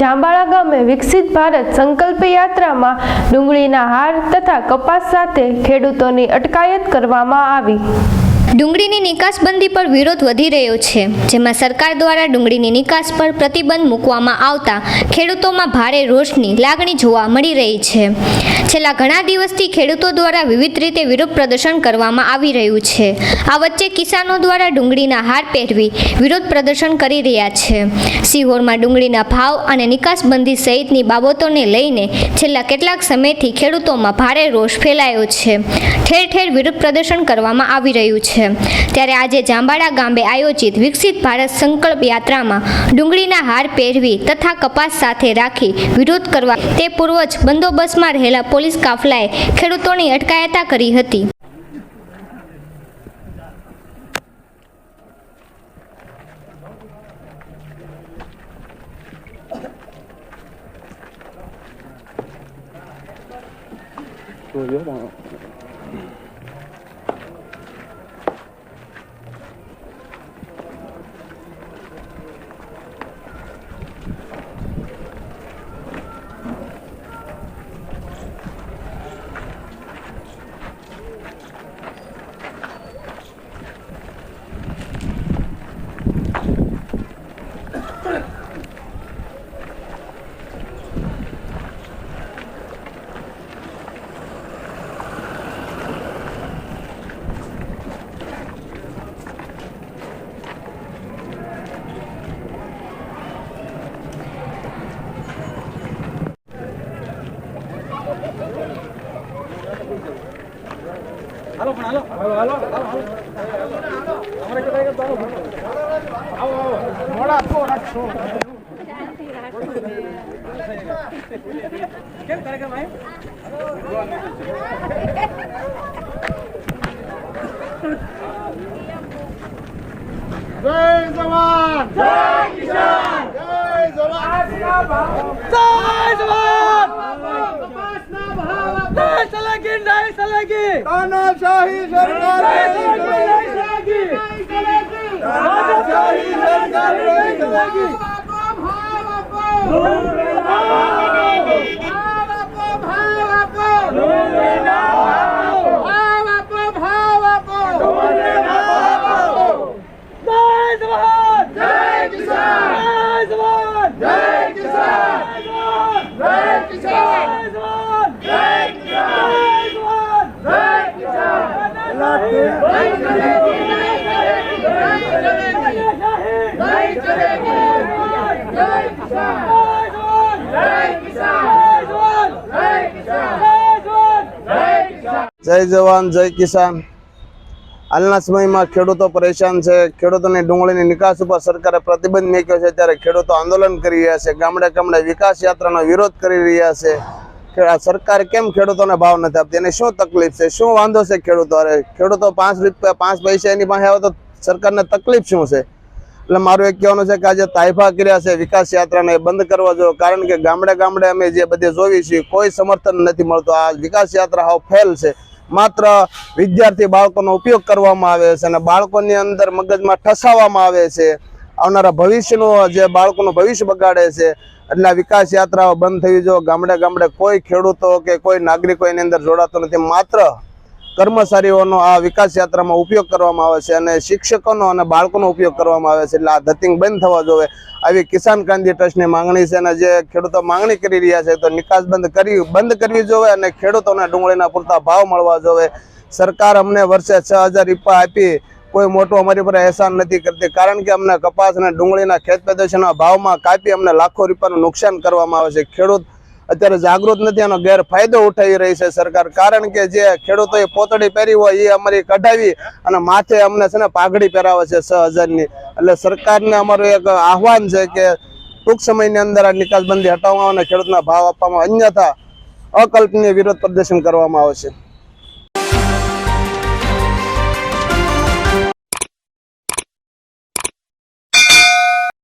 જાંબાળા ગામે વિકસિત ભારત સંકલ્પ યાત્રામાં ડુંગળીના હાર તથા કપાસ સાથે ખેડૂતોની અટકાયત કરવામાં આવી. ડુંગળીની નિકાસબંધી પર વિરોધ વધી રહ્યો છે, જેમાં સરકાર દ્વારા ડુંગળીની નિકાસ પર પ્રતિબંધ મૂકવામાં આવતા ખેડૂતોમાં ભારે રોષની લાગણી જોવા મળી રહી છે. છેલ્લા ઘણા દિવસથી ખેડૂતો દ્વારા વિવિધ રીતે વિરોધ પ્રદર્શન કરવામાં આવી રહ્યું છે. આ વચ્ચે કિસાનો દ્વારા ડુંગળીના હાર પહેરવી વિરોધ પ્રદર્શન કરી રહ્યા છે. સિહોરમાં ડુંગળીના ભાવ અને નિકાસબંધી સહિતની બાબતોને લઈને છેલ્લા કેટલાક સમયથી ખેડૂતોમાં ભારે રોષ ફેલાયો છે. ઠેર ઠેર વિરોધ પ્રદર્શન કરવામાં આવી રહ્યું છે. ત્યારે આજે જાંબાડા ગામે આયોજિત વિકસિત ભારત સંકલ્પ યાત્રામાં ડુંગળીના હાર પહેરવી તથા કપાસ સાથે રાખી વિરોધ કરવા તે પૂર્વજ બંદોબસ્તમાં રહેલા પોલીસ કાફલાએ ખેડૂતોની અટકાયતા કરી હતી. જય જવાન જય કિસાન જય જવાન જય જવાન કપાસના ભાવ નહીં ચલેગી તાનાશાહી સરકાર નહીં ચલેગી તાનાશાહી સરકાર નહીં ચલેગી ભાવ આપો ભાવ આપો ભાવ આપો ભાવ આપો ભાવ આપો જય જવાન જય કિસાન જય જવાન જય કિસાન જય કિસાન જય જવાન જય કિસાન જય જવાન જય જય જવાન, જય કિસાન. હાલના સમયમાં ખેડૂતો પરેશાન છે. ખેડૂતોની ડુંગળીની નિકાસ ઉપર સરકારે પ્રતિબંધ મૂક્યો છે. ત્યારે ખેડૂતો આંદોલન કરી રહ્યા છે. ગામડે ગામડે વિકાસ યાત્રાનો વિરોધ કરી રહ્યા છે. સરકાર કેમ ખેડૂતોને ભાવ નથી આપતી? એની શું તકલીફ છે? શું વાંધો છે ખેડૂતો અરે ખેડૂતો પાંચ રૂપિયા, પાંચ પૈસા એની પાસે આવે તો સરકારને તકલીફ શું છે? એટલે મારું એક કહેવાનું છે કે આજે તાઇફા કર્યા છે, વિકાસ યાત્રાને બંધ કરવા જોઈએ કારણ કે ગામડે ગામડે અમે જે બધે જોવી છીએ કોઈ સમર્થન નથી મળતું. આ વિકાસ યાત્રા હાવ ફેલ છે. માત્ર વિદ્યાર્થી બાળકોનો ઉપયોગ કરવામાં આવે છે અને બાળકોની અંદર મગજમાં ઠસાવવામાં આવે છે. આવનારા ભવિષ્યનું જે બાળકોનું ભવિષ્ય બગાડે છે, એટલે વિકાસ યાત્રાઓ બંધ થવી જોઈએ ગામડે ગામડે કોઈ ખેડૂતો કે કોઈ નાગરિકો એની અંદર જોડાતો નથી. માત્ર કર્મચારીઓનો આ વિકાસ યાત્રામાં ઉપયોગ કરવામાં આવે છે અને શિક્ષકોનો અને બાળકોનો ઉપયોગ કરવામાં આવે છે એટલે આ ધતિંગ બંધ થવા જોવે. આવી કિસાન ક્રાંતિ ટ્રસ્ટની માંગણી છે અને જે ખેડૂતો માંગણી કરી રહ્યા છે તો નિકાસ બંધ કરી, બંધ કરવી જોવે અને ખેડૂતોને ડુંગળીના પૂરતા ભાવ મળવા જોવે. સરકાર અમને વર્ષે છ હજાર રૂપિયા આપી, કોઈ મોટું અમારી પર અહેસાન નથી કરતી. કારણ કે અમને કપાસ અને ડુંગળીના ખેત પ્રદર્શનના ભાવમાં કાપી અમને લાખો રૂપિયાનું નુકસાન કરવામાં આવે છે. ખેડૂત અત્યારે જાગૃત નથી, એનો ગેરફાયદો ઉઠાવી રહી છે સરકાર. કારણ કે જે ખેડૂતોએ પોતડી પહેરી હોય, એ અમારી કઢાવી અને માથે અમને છે ને પાઘડી પહેરાવે છે છ હજારની. એટલે સરકારને અમારું એક આહવાન છે કે ટૂંક સમયની અંદર આ નિકાસબંધી હટાવવામાં અને ખેડૂતના ભાવ આપવામાં અન્યથા અકલ્પનીય વિરોધ પ્રદર્શન કરવામાં આવશે.